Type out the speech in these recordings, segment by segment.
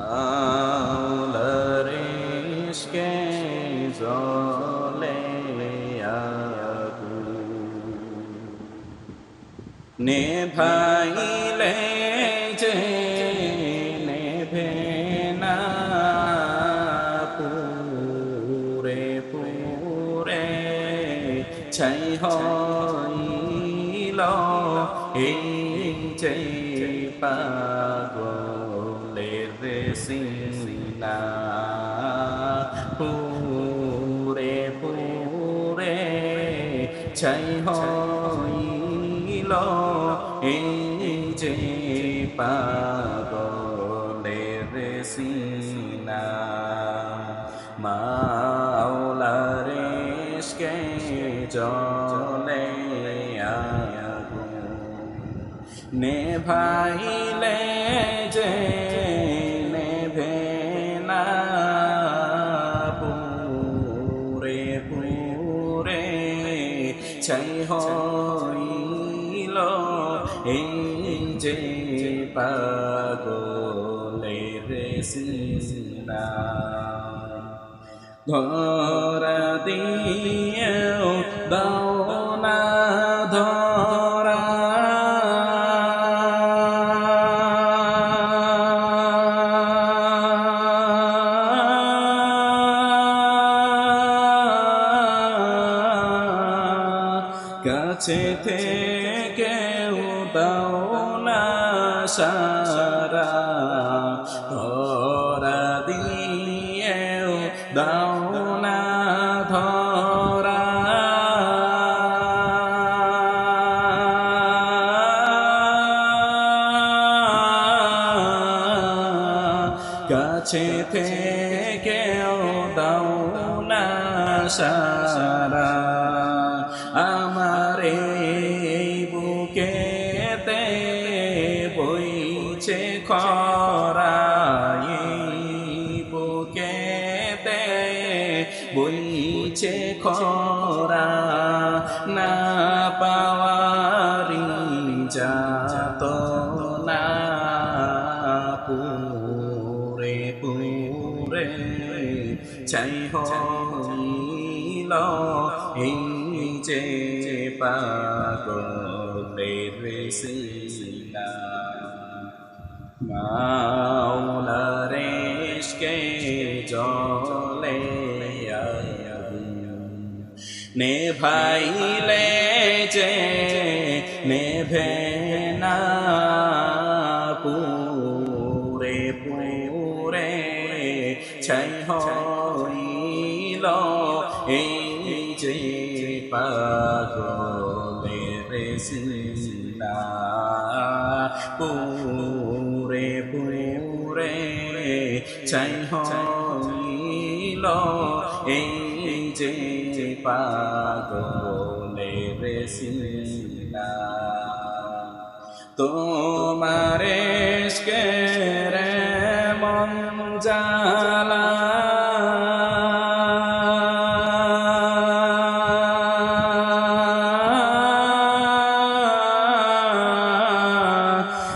মাওলার ইশকে জলে নেভাইলে যে নেভে না পুরে পুরে ছাই হইল এই যে পাগলের সিনা। পুরে পুরে ছাই হইল এই যে পাগলের সিনা। মাওলার ইশকে জলে নেভাইলে পাগলের সিনা। ধরা দিয়েও দাও না ধরা। কাছে না সারা ধরা দিয়েও দাও না ধরা। কাছে থেকেও দাও না সারা। বইছে খরা এই বুকেতে বইছে খরা না পাওয়ারি যাত না পুরে পুরে চাই হইল এই যে পাগলের সিনা মাওলার ইশকে জলে আগুন নেভাইলে যে নেভে না পুরে পুরে ছাই হইল এই যে পাগলের সিনা। পুরে ছাই হইল এই যে পাগলের সিনা তোমার রে মন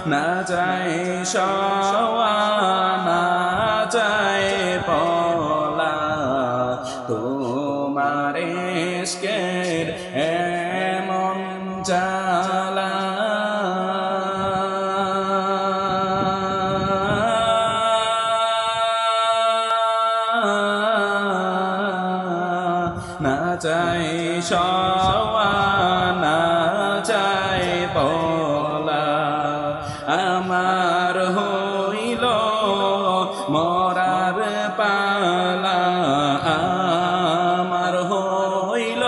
না যায় সওয়া চাই সওয়া না চাই বলা। আমার হইল মরার পালা। আমার হইল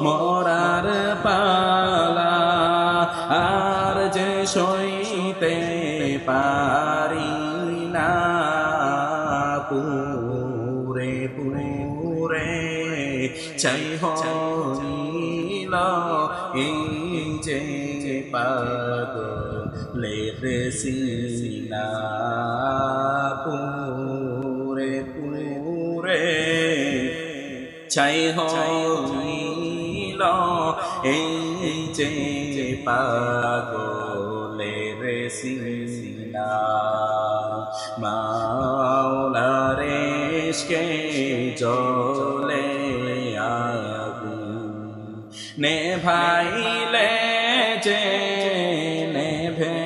মরার পালা। আর যে সইতে পারি চাই হইল এই যে পাগলের সিনা পুরে পুরে চাই হইল এই যে পাগলের সিনা মাওলারে ভাইলে যে নেভে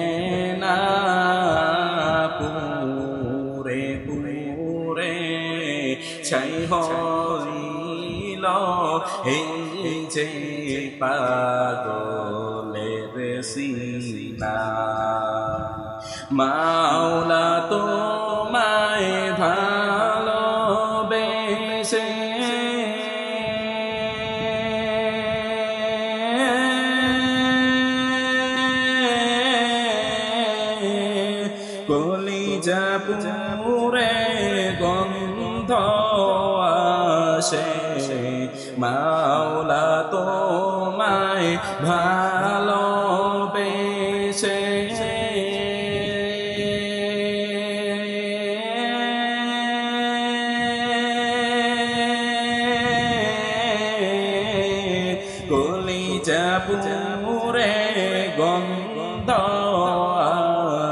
পুরে পুরে ছাই হইল এই যে পাগলের সিনা মাওলা পুরে গন্ধ আসে। মাওলা তোমায় ভালোবেসে। কলিজা পুরে গন্ধ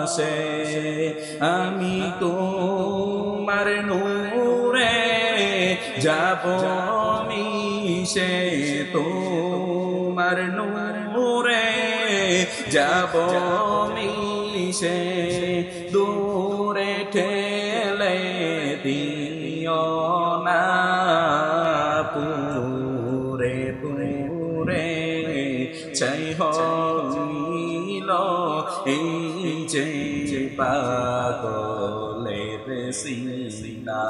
আসে। আমি তোমার নূরে যাব মিশে তোমার নূরে যাব মিশে দূরে ঠেলে দিও না। পুরে পুরে, চাই হইল এই যে পাগলের সিনা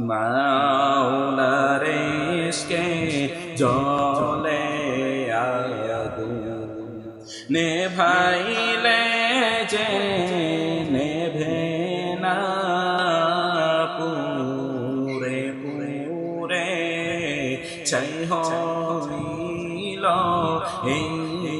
মাওলারে ইশকে জলে আগুন নে ভাইলে যে নেভে না পুরে পুরে, চাই হইল এই